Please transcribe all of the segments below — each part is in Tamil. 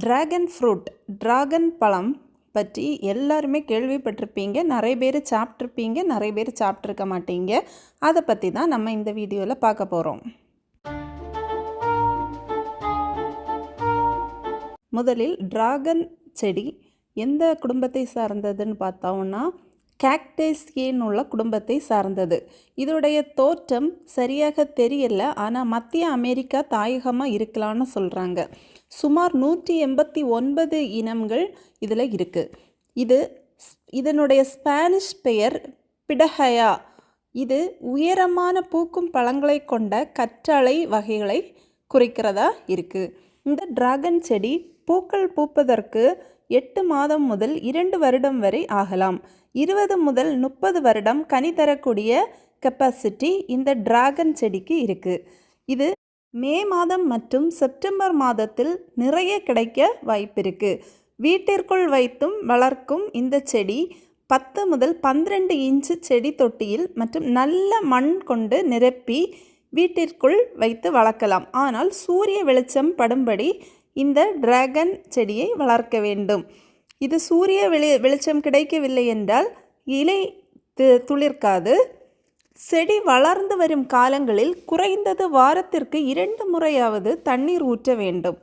டிராகன் ஃப்ரூட் டிராகன் பழம் பற்றி எல்லாருமே கேள்விப்பட்டிருப்பீங்க. நிறைய பேர் சாப்பிட்ருப்பீங்க நிறைய பேர் சாப்பிட்ருக்க மாட்டீங்க. அதை பற்றி தான் நம்ம இந்த வீடியோவில் பார்க்க போகிறோம் முதலில் டிராகன் செடி எந்த குடும்பத்தை சார்ந்ததுன்னு பார்த்தோம்னா கேக்டேசியேன்னு உள்ள குடும்பத்தை சார்ந்தது. இதோடைய தோற்றம் சரியாக தெரியல ஆனால் மத்திய அமெரிக்கா தாயகமாக இருக்கலாம்னு சொல்கிறாங்க சுமார் நூற்றி எண்பத்தி ஒன்பது இனங்கள் இதில் இருக்குது இது இதனுடைய ஸ்பானிஷ் பெயர் பிடஹயா இது உயரமான பூக்கும் பழங்களை கொண்ட கற்றாழை வகைகளை குறிக்கிறதா இருக்குது இந்த டிராகன் செடி பூக்கள் பூப்பதற்கு எட்டு மாதம் முதல் இரண்டு வருடம் வரை ஆகலாம். இருபது முதல் முப்பது வருடம் கனி தரக்கூடிய கெப்பாசிட்டி இந்த டிராகன் செடிக்கு இருக்குது இது மே மாதம் மற்றும் செப்டம்பர் மாதத்தில் நிறைய கிடைக்க வாய்ப்பிருக்கு வீட்டிற்குள் வைத்தும் வளர்க்கும் இந்த செடி பத்து முதல் பன்னிரெண்டு இன்ச்சு செடி தொட்டியில் மற்றும் நல்ல மண் கொண்டு நிரப்பி வீட்டிற்குள் வைத்து வளர்க்கலாம். ஆனால் சூரிய வெளிச்சம் படும்படி இந்த டிராகன் செடியை வளர்க்க வேண்டும். இது சூரிய வெளி வெளிச்சம் கிடைக்கவில்லை என்றால் இலை து- துளிர்க்காது. செடி வளர்ந்து வரும் காலங்களில் குறைந்தது வாரத்திற்கு இரண்டு முறையாவது தண்ணீர் ஊற்ற வேண்டும்.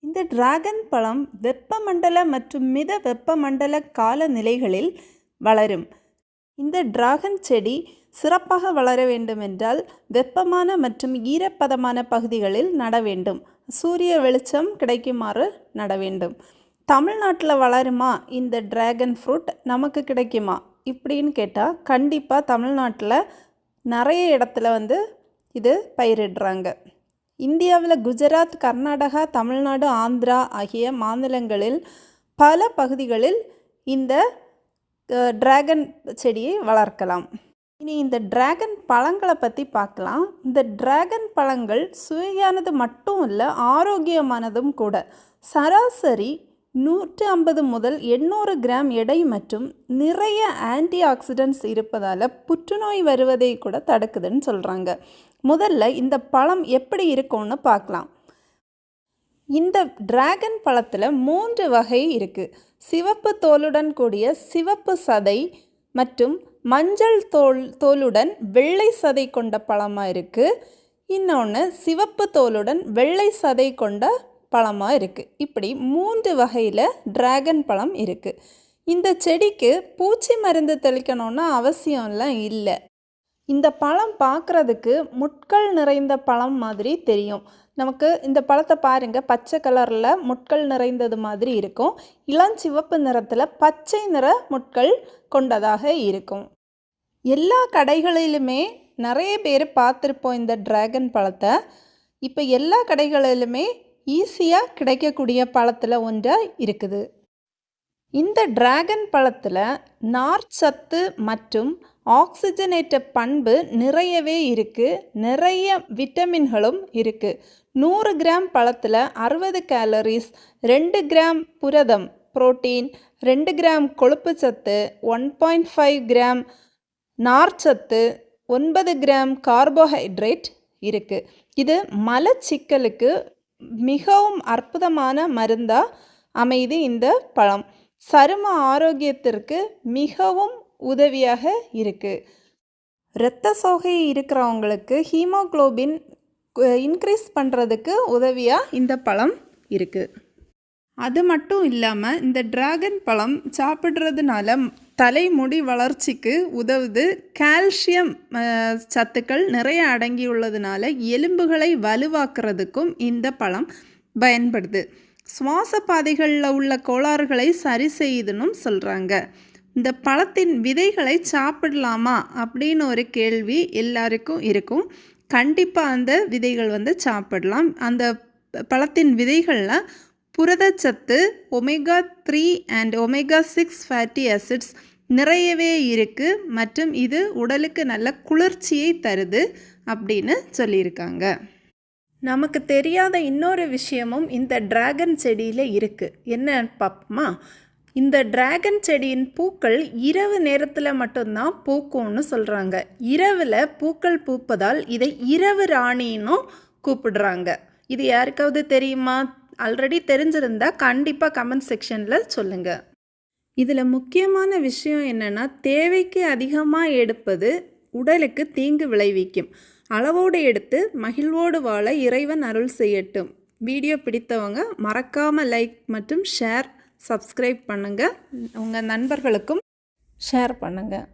இந்த டிராகன் பழம் வெப்பமண்டல மற்றும் மித வெப்பமண்டல காலநிலைகளில் வளரும். இந்த டிராகன் செடி சிறப்பாக வளர வேண்டுமென்றால் வெப்பமான மற்றும் ஈரப்பதமான பகுதிகளில் நட வேண்டும். சூரிய வெளிச்சம் கிடைக்குமாறு நட வேண்டும். தமிழ்நாட்டில் வளருமா? இந்த ட்ராகன் ஃப்ரூட் நமக்கு கிடைக்குமா? இப்படின்னு கேட்டால் கண்டிப்பாக தமிழ்நாட்டில் நிறைய இடத்துல வந்து இது பயிரிடுறாங்க. இந்தியாவில் குஜராத் கர்நாடகா தமிழ்நாடு ஆந்திரா ஆகிய மாநிலங்களில் பல பகுதிகளில் இந்த ட்ராகன் செடியை வளர்க்கலாம். இனி இந்த டிராகன் பழங்களை பற்றி பார்க்கலாம். இந்த டிராகன் பழங்கள் சுவையானது மட்டும் இல்லை ஆரோக்கியமானதும் கூட. சராசரி நூற்று ஐம்பது முதல் எண்ணூறு கிராம் எடை மற்றும் நிறைய ஆன்டி ஆக்சிடென்ட்ஸ் இருப்பதால் புற்றுநோய் வருவதை கூட தடுக்குதுன்னு சொல்கிறாங்க முதல்ல இந்த பழம் எப்படி இருக்கும்னு பார்க்கலாம். இந்த டிராகன் பழத்தில் மூன்று வகை இருக்குது சிவப்பு தோலுடன் கூடிய சிவப்பு சதை மற்றும் மஞ்சள் தோல் தோலுடன் வெள்ளை சதை கொண்ட பழமாக இருக்குது இன்னொன்று சிவப்பு தோலுடன் வெள்ளை சதை கொண்ட பழமாக இருக்குது இப்படி மூன்று வகையில் டிராகன் பழம் இருக்குது இந்த செடிக்கு பூச்சி மருந்து தெளிக்கணும்னு அவசியம்லாம் இல்லை இந்த பழம் பார்க்குறதுக்கு முட்கள் நிறைந்த பழம் மாதிரி தெரியும். நமக்கு இந்த பழத்தை பாருங்கள் பச்சை கலரில் முட்கள் நிறைந்தது மாதிரி இருக்கும். இளஞ்சிவப்பு நிறத்தில் பச்சை நிற முட்கள் கொண்டதாக இருக்கும். எல்லா கடைகளிலுமே நிறைய பேர் பார்த்துருப்போம் இந்த டிராகன் பழத்தை. இப்போ எல்லா கடைகளிலுமே ஈஸியாக கிடைக்கக்கூடிய பழத்தில் ஒன்றாக இருக்குது. இந்த டிராகன் பழத்தில் நார்ச்சத்து மற்றும் ஆக்சிஜனேற்ற பண்பு நிறையவே இருக்குது நிறைய விட்டமின்களும் இருக்குது நூறு கிராம் பழத்தில் அறுபது கேலரிஸ் ரெண்டு கிராம் புரதம் புரோட்டீன் ரெண்டு கிராம் கொழுப்பு சத்து ஒன் பாயிண்ட் ஃபைவ் கிராம் நார்ச்சத்து ஒன்பது கிராம் கார்போஹைட்ரேட் இருக்குது இது மலச்சிக்கலுக்கு மிகவும் அற்புதமான மருந்தாக அமைது இந்த பழம். சரும ஆரோக்கியத்திற்கு மிகவும் உதவியாக இருக்குது இரத்த சோகை இருக்கிறவங்களுக்கு ஹீமோகுளோபின் இன்க்ரீஸ் பண்ணுறதுக்கு உதவியாக இந்த பழம் இருக்குது அது மட்டும் இல்லாமல் இந்த டிராகன் பழம் சாப்பிட்றதுனால தலைமுடி வளர்ச்சிக்கு உதவுது கால்சியம் சத்துக்கள் நிறைய அடங்கியுள்ளதுனால எலும்புகளை வலுவாக்குறதுக்கும் இந்த பழம் பயன்படுது. சுவாச பாதைகளில் உள்ள கோளாறுகளை சரி செய்யுதுன்னு சொல்கிறாங்க இந்த பழத்தின் விதைகளை சாப்பிடலாமா அப்படின்னு ஒரு கேள்வி எல்லாருக்கும் இருக்கும். கண்டிப்பாக அந்த விதைகள் வந்து சாப்பிடலாம். அந்த பழத்தின் விதைகளில் புரதச்சத்து omega three and omega six fatty acids நிறையவே இருக்குது மற்றும் இது உடலுக்கு நல்ல குளிர்ச்சியை தருது அப்படின்னு சொல்லியிருக்காங்க. நமக்கு தெரியாத இன்னொரு விஷயமும் இந்த டிராகன் செடியில் இருக்குது என்ன பார்ப்போமா? இந்த டிராகன் செடியின் பூக்கள் இரவு நேரத்தில் மட்டும்தான் பூக்கும்னு சொல்கிறாங்க இரவில் பூக்கள் பூப்பதால் இதை இரவு ராணின்னும் கூப்பிடுறாங்க. இது யாருக்காவது தெரியுமா? ஆல்ரெடி தெரிஞ்சிருந்தால் கண்டிப்பாக கமெண்ட் செக்ஷனில் சொல்லுங்கள் இதில் முக்கியமான விஷயம் என்னென்னா தேவைக்கு அதிகமாக எடுப்பது உடலுக்கு தீங்கு விளைவிக்கும். அளவோடு எடுத்து மகிழ்வோடு வாழ இறைவன் அருள் செய்யட்டும். வீடியோ பிடித்தவங்க மறக்காமல் லைக் மற்றும் ஷேர் சப்ஸ்கிரைப் பண்ணுங்கள் உங்கள் நண்பர்களுக்கும் ஷேர் பண்ணுங்கள்